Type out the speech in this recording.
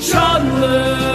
şanlı.